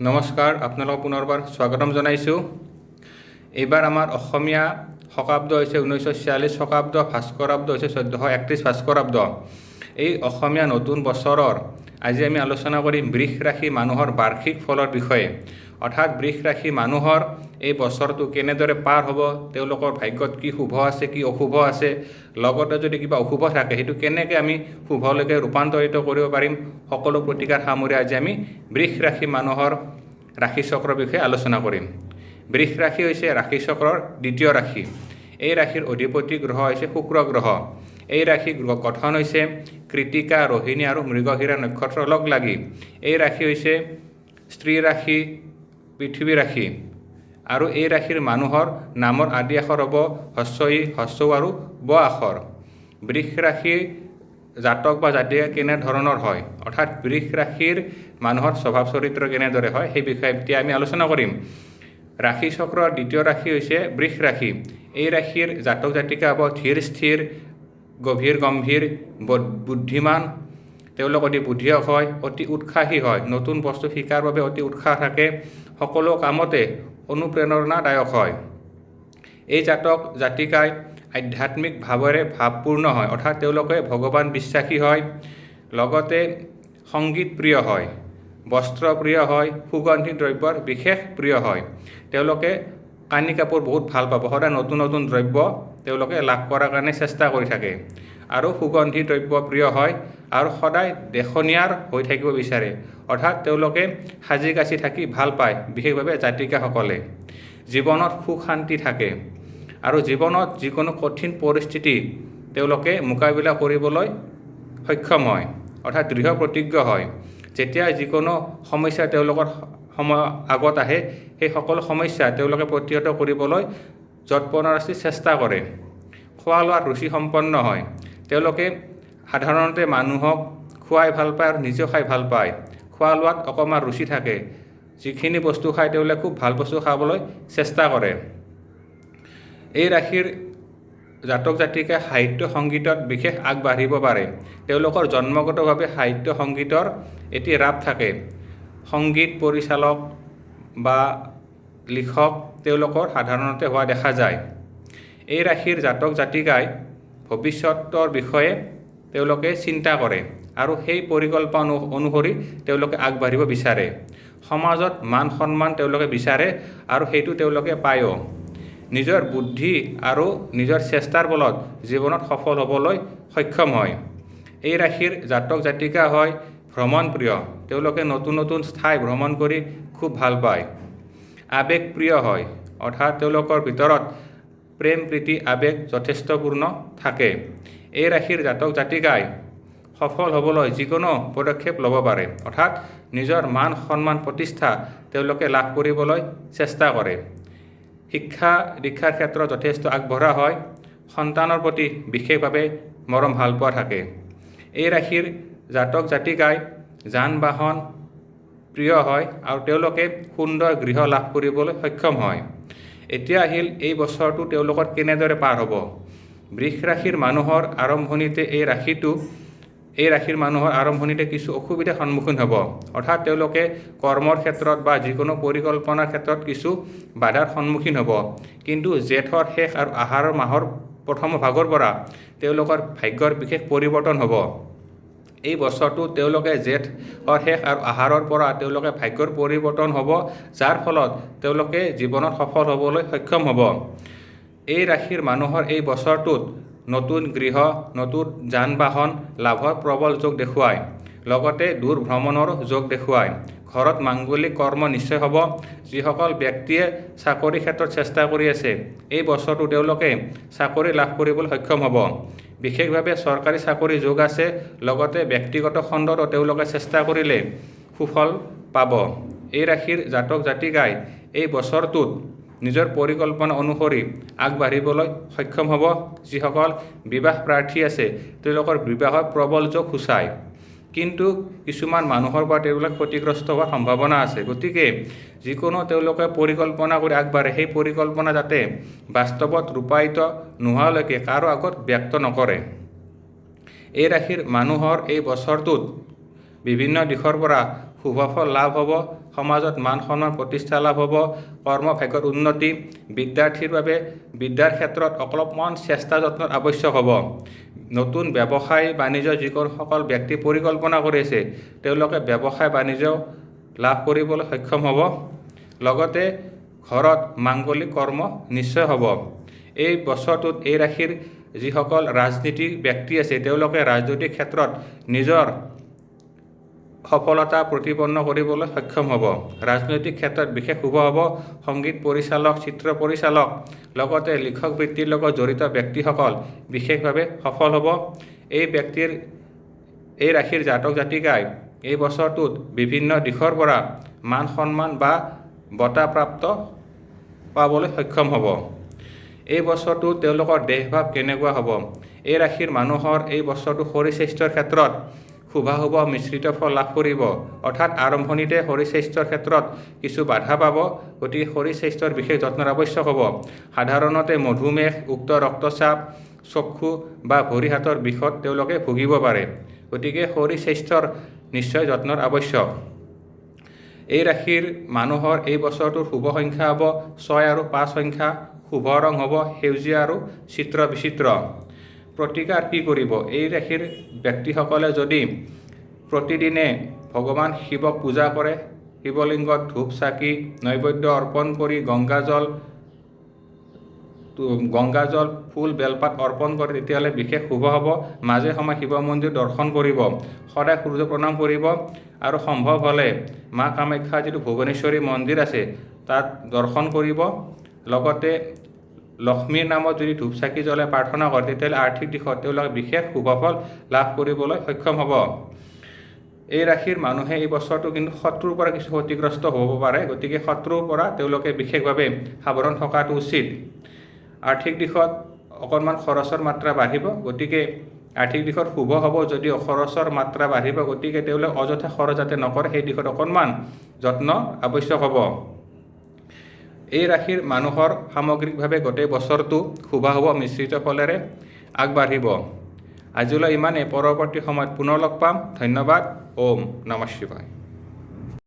নমস্কাৰ, আপোনালোকক পুনৰবাৰ স্বাগতম জনাইছোঁ। এইবাৰ আমাৰ অসমীয়া শকাব্দ হৈছে ঊনৈছশ ছিয়াল্লিছ শকাব্দ ভাস্কৰাব্দ হৈছে চৈধ্যশ একত্ৰিছ ভাস্কৰাব্দ এই অসমীয়া নতুন বছৰৰ আজি আমি আলোচনা কৰিম বৃষ ৰাশি মানুহৰ বাৰ্ষিক ফলৰ বিষয়ে। অৰ্থাৎ বৃষ ৰাশি মানুহৰ এই বছৰটো কেনেদৰে পাৰ হ'ব, তেওঁলোকৰ ভাগ্যত কি শুভ আছে, কি অশুভ আছে, লগতে যদি কিবা অশুভ থাকে, সেইটো কেনেকৈ আমি শুভলৈকে ৰূপান্তৰিত কৰিব পাৰিম, সকলো প্ৰতিকাৰ সামৰি আজি আমি বৃষ ৰাশি মানুহৰ ৰাশি চক্ৰৰ বিষয়ে আলোচনা কৰিম। বৃষ ৰাশি হৈছে ৰাশি চক্ৰৰ দ্বিতীয় ৰাশি। এই ৰাশিৰ অধিপতি গ্ৰহ হৈছে শুক্ৰ গ্ৰহ। এই ৰাশি গ্ৰহ গঠন হৈছে কৃতিকা, ৰোহিণী আৰু মৃগশিৰা নক্ষত্ৰ লগ লাগি। এই ৰাশি হৈছে স্ত্ৰী ৰাশি, পৃথিৱী ৰাশি। আৰু এই ৰাশিৰ মানুহৰ নামৰ আদি আখৰ হ'ব হস্ৰই হস্ৰ আৰু ব আখৰ। বৃষ ৰাশি জাতক বা জাতিকা কেনেধৰণৰ হয়? অৰ্থাৎ বৃষ ৰাশিৰ মানুহৰ স্বভাৱ চৰিত্ৰ কেনেদৰে হয়? সেই বিষয়ে এতিয়া আমি আলোচনা কৰিম। ৰাশি চক্ৰৰ দ্বিতীয় ৰাশি হৈছে বৃষ ৰাশি। এই ৰাশিৰ জাতক জাতিকা হ'ব ধীৰ, স্থিৰ, গভীৰ, গম্ভীৰ বুদ্ধিমান। তেওঁলোক অতি বুদ্ধিয়ক হয়, অতি উৎসাহী হয়। নতুন বস্তু শিকাৰ বাবে অতি উৎসাহ থাকে। সকলো কামতে অনুপ্ৰেৰণাদায়ক হয়। এই জাতক, জাতিকাই আধ্যাত্মিক ভাৱেৰে ভাৱপূৰ্ণ হয়, অৰ্থাৎ তেওঁলোকে ভগৱান বিশ্বাসী হয়, লগতে সংগীত প্ৰিয় হয় বস্ত্ৰ প্ৰিয় হয়, সুগন্ধি দ্ৰব্যৰ বিশেষ প্ৰিয় হয়। তেওঁলোকে কানি কাপোৰ বহুত ভালো পাব। সদায় নতুন নতুন দ্ৰব্য তেওঁলোকে লাভ কৰাৰ কাৰণে চেষ্টা কৰি থাকে। আৰু সুগন্ধি দ্ৰব্য প্ৰিয় হয় আৰু সদায় দেশনীয়াৰ হৈ থাকিব বিচাৰে। অৰ্থাৎ তেওঁলোকে সাজি কাচি থাকি ভালো পায়, বিশেষভাৱে জাতিকাসকলে জীৱনত সুখ শান্তি থাকে। আৰু জীৱনত যিকোনো কঠিন পৰিস্থিতি তেওঁলোকে মোকাবিলা কৰিবলৈ সক্ষম হয়, অৰ্থাৎ দৃঢ় প্ৰতিজ্ঞ হয়। যেতিয়া যিকোনো সমস্যা তেওঁলোকৰ সময় আগত আহে, সেই সকলো সমস্যা তেওঁলোকে প্ৰতিহত কৰিবলৈ যৎপৰোনাস্তি চেষ্টা কৰে খোৱা লোৱাত ৰুচি সম্পন্ন হয়। তেওঁলোকে সাধাৰণতে মানুহক খুৱাই ভালো পায় আৰু নিজেও খাই ভালো পায়। খোৱা লোৱাত অকণমান ৰুচি থাকে। যিখিনি বস্তু খায় তেওঁলোকে খুব ভালো বস্তু খাবলৈ চেষ্টা কৰে। এই ৰাশিৰ জাতক জাতিকে সাহিত্য সংগীতত বিশেষ আগবাঢ়িব পাৰে। তেওঁলোকৰ জন্মগতভাৱে সাহিত্য সংগীতৰ এটি ৰাপ থাকে। সংগীত পৰিচালক বা লিখক তেওঁলোকৰ সাধাৰণতে হোৱা দেখা যায়। এই ৰাশিৰ জাতক জাতিকাই ভৱিষ্যতৰ বিষয়ে তেওঁলোকে চিন্তা কৰে আৰু সেই পৰিকল্পনা অনু- অনুসৰি তেওঁলোকে আগবাঢ়িব বিচাৰে। সমাজত মান সন্মান তেওঁলোকে বিচাৰে আৰু সেইটো তেওঁলোকে পায়ো। নিজৰ বুদ্ধি আৰু নিজৰ চেষ্টাৰ বলত জীৱনত সফল হ'বলৈ সক্ষম হয়। এই ৰাশিৰ জাতক জাতিকা হয় ভ্ৰমণ প্ৰিয় তেওঁলোকে নতুন নতুন ঠাই ভ্ৰমণ কৰি খুব ভালো পায়। আৱেগ প্ৰিয় হয়। অৰ্থাৎ তেওঁলোকৰ ভিতৰত প্ৰেম প্ৰীতি আৱেগ যথেষ্টপূৰ্ণ থাকে। এই ৰাশিৰ জাতক জাতিকাই সফল হ'বলৈ যিকোনো পদক্ষেপ ল'ব পাৰে। অৰ্থাৎ নিজৰ মান সন্মান প্ৰতিষ্ঠা তেওঁলোকে লাভ কৰিবলৈ চেষ্টা কৰে। শিক্ষা, দীক্ষাৰ ক্ষেত্ৰত যথেষ্ট আগবঢ়া হয়। সন্তানৰ প্ৰতি বিশেষভাৱে মৰম ভালো পোৱা থাকে। এই ৰাশিৰ জাতক জাতিকাই যান বাহন প্ৰিয় হয় আৰু তেওঁলোকে সুন্দৰ গৃহ লাভ কৰিবলৈ সক্ষম হয়। এতিয়া আহিল এই বছৰটো তেওঁলোকৰ কেনেদৰে পাৰ হ'ব? বৃষ ৰাশিৰ মানুহৰ আৰম্ভণিতে এই ৰাশিটো, এই ৰাশিৰ মানুহৰ আৰম্ভণিতে কিছু অসুবিধাৰ সন্মুখীন হ'ব। অৰ্থাৎ তেওঁলোকে কৰ্মৰ ক্ষেত্ৰত বা যিকোনো পৰিকল্পনাৰ ক্ষেত্ৰত কিছু বাধাৰ সন্মুখীন হ'ব। কিন্তু জেঠৰ শেষ আৰু আহাৰৰ মাহৰ প্ৰথম ভাগৰ পৰা তেওঁলোকৰ ভাগ্যৰ বিশেষ পৰিৱৰ্তন হ'ব। এই বছৰটো তেওঁলোকে জেঠৰ শেষ আৰু আহাৰৰ পৰা তেওঁলোকে ভাগ্যৰ পৰিৱৰ্তন হ'ব, যাৰ ফলত তেওঁলোকে জীৱনত সফল হ'বলৈ সক্ষম হ'ব। এই ৰাশিৰ মানুহৰ এই বছৰটোত নতুন গৃহ, নতুন যান বাহন লাভৰ প্ৰবল যোগ দেখুৱায়। লগতে দূৰ ভ্ৰমণৰো যোগ দেখুৱায়। ঘৰত মাংগলিক কৰ্ম নিশ্চয় হ'ব, যিসকল ব্যক্তিয়ে চাকৰি ক্ষেত্ৰত চেষ্টা কৰি আছে। এই বছৰটো তেওঁলোকে চাকৰি লাভ কৰিবলৈ সক্ষম হ'ব। বিশেষভাৱে চৰকাৰী চাকৰি যোগ আছে, লগতে ব্যক্তিগত খণ্ডতো তেওঁলোকে চেষ্টা কৰিলে সুফল পাব। এই ৰাশিৰ জাতক জাতিকাই এই বছৰটোত নিজৰ পৰিকল্পনা অনুসৰি আগবাঢ়িবলৈ সক্ষম হ'ব। যিসকল বিবাহ প্ৰাৰ্থী আছে, তেওঁলোকৰ বিবাহৰ প্ৰবল যোগ সূচায়। কিন্তু কিছুমান মানুহৰ পৰা তেওঁলোক ক্ষতিগ্ৰস্ত হোৱাৰ সম্ভাৱনা আছে। গতিকে যিকোনো তেওঁলোকে পৰিকল্পনা কৰি আগবাঢ়ে, সেই পৰিকল্পনা যাতে বাস্তৱত ৰূপায়িত নোহোৱালৈকে কাৰো আগত ব্যক্ত নকৰে। এই ৰাশিৰ মানুহৰ এই বছৰটোত বিভিন্ন দিশৰ পৰা শুভফল লাভ হ'ব। সমাজত মান সন্মান প্ৰতিষ্ঠা লাভ হ'ব। কৰ্মভাগ্যৰ উন্নতি। বিদ্যাৰ্থীৰ বাবে বিদ্যাৰ ক্ষেত্ৰত অলপমান চেষ্টা যত্নৰ আৱশ্যক হ'ব। নতুন ব্যৱসায় বাণিজ্য যিসকল ব্যক্তি পৰিকল্পনা কৰি আছে, তেওঁলোকে ব্যৱসায় বাণিজ্য লাভ কৰিবলৈ সক্ষম হ'ব। লগতে ঘৰত মাংগলিক কৰ্ম নিশ্চয় হ'ব। এই বছৰটোত এই ৰাশিৰ যিসকল ৰাজনীতিক ব্যক্তি আছে, তেওঁলোকে ৰাজনৈতিক ক্ষেত্ৰত নিজৰ সফলতা প্ৰতিপন্ন কৰিবলৈ সক্ষম হ'ব। ৰাজনৈতিক ক্ষেত্ৰত বিশেষ শুভ হ'ব। সংগীত পৰিচালক চিত্ৰ পৰিচালক লগতে লিখক বৃত্তিৰ লগত জড়িত ব্যক্তিসকল বিশেষভাৱে সফল হ'ব। এই ব্যক্তিৰ এই ৰাশিৰ জাতক জাতিকাই এই বছৰটোত বিভিন্ন দিশৰ পৰা মান সন্মান বা বঁটা প্ৰাপ্ত পাবলৈ সক্ষম হ'ব। এই বছৰটো তেওঁলোকৰ দেহভাৱ কেনেকুৱা হ'ব? এই ৰাশিৰ মানুহৰ এই বছৰটো শৰীৰ স্বাস্থ্যৰ ক্ষেত্ৰত শুভাশুভ মিশ্ৰিত ফল লাভ কৰিব। অৰ্থাৎ আৰম্ভণিতে শৰীৰ স্বাস্থ্যৰ ক্ষেত্ৰত কিছু বাধা পাব, গতিকে শৰীৰ স্বাস্থ্যৰ বিশেষ যত্নৰ আৱশ্যক হ'ব। সাধাৰণতে মধুমেহ, উক্ত ৰক্তচাপ, চক্ষু বা ভৰি হাতৰ বিষত তেওঁলোকে ভুগিব পাৰে। গতিকে শৰীৰ স্বাস্থ্যৰ নিশ্চয় যত্নৰ আৱশ্যক এই ৰাশিৰ মানুহৰ এই বছৰটোৰ শুভ সংখ্যা হ'ব ছয় আৰু পাঁচ সংখ্যা। শুভ ৰং হ'ব সেউজীয়া আৰু চিত্ৰ বিচিত্ৰ। প্ৰতিকাৰ কি কৰিব? এই ৰাশিৰ ব্যক্তিসকলে যদি প্ৰতিদিনে ভগৱান শিৱক পূজা কৰে, শিৱলিংগত ধূপ চাকি, নৈবেদ্য অৰ্পণ কৰি গংগাজল গংগাজল ফুল, বেলপাত অৰ্পণ কৰে, তেতিয়াহ'লে বিশেষ শুভ হ'ব। মাজে সময়ে শিৱ মন্দিৰ দৰ্শন কৰিব। সদায় সূৰ্য প্ৰণাম কৰিব। আৰু সম্ভৱ হ'লে মা কামাখ্যা যিটো ভুৱনেশ্বৰী মন্দিৰ আছে, তাত দৰ্শন কৰিব। লগতে লক্ষ্মীৰ নামত যদি ধূপ চাকি জ্বলাই প্ৰাৰ্থনা কৰে, তেতিয়াহ'লে আৰ্থিক দিশত তেওঁলোকে বিশেষ শুভফল লাভ কৰিবলৈ সক্ষম হ'ব। এই ৰাশিৰ মানুহে এই বছৰটো কিন্তু শত্ৰুৰ পৰা কিছু ক্ষতিগ্ৰস্ত হ'ব পাৰে, গতিকে শত্ৰুৰ পৰা তেওঁলোকে বিশেষভাৱে সাৱধান থকাটো উচিত। আৰ্থিক দিশত অকণমান খৰচৰ মাত্ৰা বাঢ়িব, গতিকে আৰ্থিক দিশত শুভ হ'ব যদিও খৰচৰ মাত্ৰা বাঢ়িব, গতিকে তেওঁলোকে অযথা খৰচ যাতে নকৰে, সেই দিশত অকণমান যত্ন আৱশ্যক হ'ব। এই ৰাশিৰ মানুহৰ সামগ্ৰিকভাৱে গোটেই বছৰটো শুভাশুভ মিশ্ৰিত ফলেৰে আগবাঢ়িব। আজিলৈ ইমানেই। পৰৱৰ্তী সময়ত পুনৰ লগ পাম। ধন্যবাদ। ওম নমঃ শিৱায়।